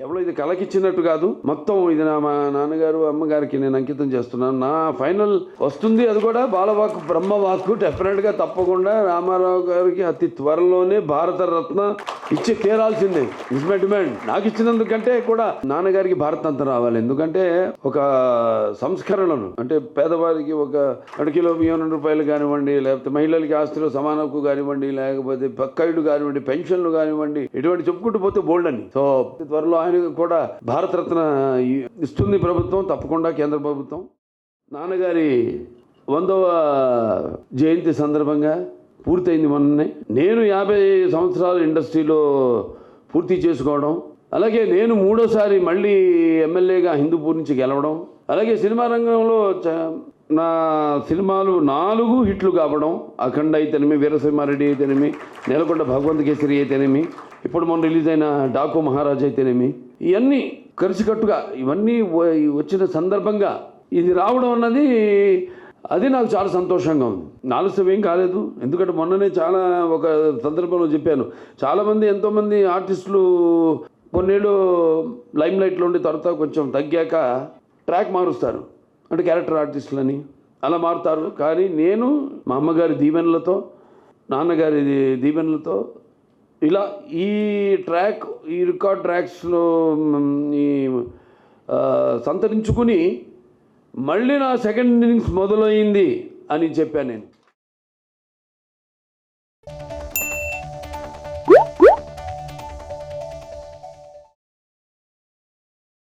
కేవలం ఇది కలకిచ్చినట్టు కాదు. మొత్తం ఇది నా మా నాన్నగారు అమ్మగారికి నేను అంకితం చేస్తున్నాను. నా ఫైనల్ వస్తుంది. అది కూడా బాలవాకు బ్రహ్మవాకు. డెఫినెట్గా తప్పకుండా రామారావు గారికి అతి త్వరలోనే భారత రత్న ఇచ్చి తీరాల్సిందే. ఇస్ మై డిమాండ్ నాకు ఇచ్చినందుకంటే కూడా నాన్నగారికి భారత రావాలి. ఎందుకంటే ఒక సంస్కరణను అంటే పేదవారికి ఒక రెండు కిలో రూపాయలు కానివ్వండి లేకపోతే మహిళలకి ఆస్తులు సమాన హక్కు కానివ్వండి లేకపోతే పక్కాయిడు కానివ్వండి పెన్షన్లు కానివ్వండి ఇటువంటి చెప్పుకుంటూ పోతే బోల్డ్ అని. సో త్వరలో ఆయన కూడా భారతరత్న ఇస్తుంది ప్రభుత్వం తప్పకుండా కేంద్ర ప్రభుత్వం. నాన్నగారి వందవ జయంతి సందర్భంగా పూర్తయింది మొన్ననే. నేను యాభై సంవత్సరాలు ఇండస్ట్రీలో పూర్తి చేసుకోవడం అలాగే నేను మూడోసారి మళ్ళీ ఎమ్మెల్యేగా హిందూపూర్ నుంచి గెలవడం అలాగే సినిమా రంగంలో చ- నా సినిమాలు నాలుగు హిట్లు కావడం అఖండ అయితేనేమి వీరసింహారెడ్డి అయితేనేమి నేలకొండ భగవంత్ కేసరి అయితేనేమి ఇప్పుడు మొన్న రిలీజ్ అయిన డాకు మహారాజ్ అయితేనేమి ఇవన్నీ కలిసికట్టుగా ఇవన్నీ వచ్చిన సందర్భంగా ఇది రావడం అన్నది అది నాకు చాలా సంతోషంగా ఉంది. ఆలస్యం ఏం కాలేదు. ఎందుకంటే మొన్ననే చాలా ఒక సందర్భంలో చెప్పాను. చాలామంది ఎంతోమంది ఆర్టిస్టులు కొన్నేళ్ళు లైమ్ లైట్లో ఉండి తర్వాత కొంచెం తగ్గాక ట్రాక్ మారుస్తారు. అంటే క్యారెక్టర్ ఆర్టిస్టులని అలా మారుతారు. కానీ నేను మా అమ్మగారి దీవెనలతో నాన్నగారి దీవెనలతో ఇలా ఈ ట్రాక్ ఈ రికార్డ్ ట్రాక్స్లో ఈ సంతరించుకుని మళ్ళీ నా సెకండ్ ఇన్నింగ్స్ మొదలైంది అని చెప్పాను నేను.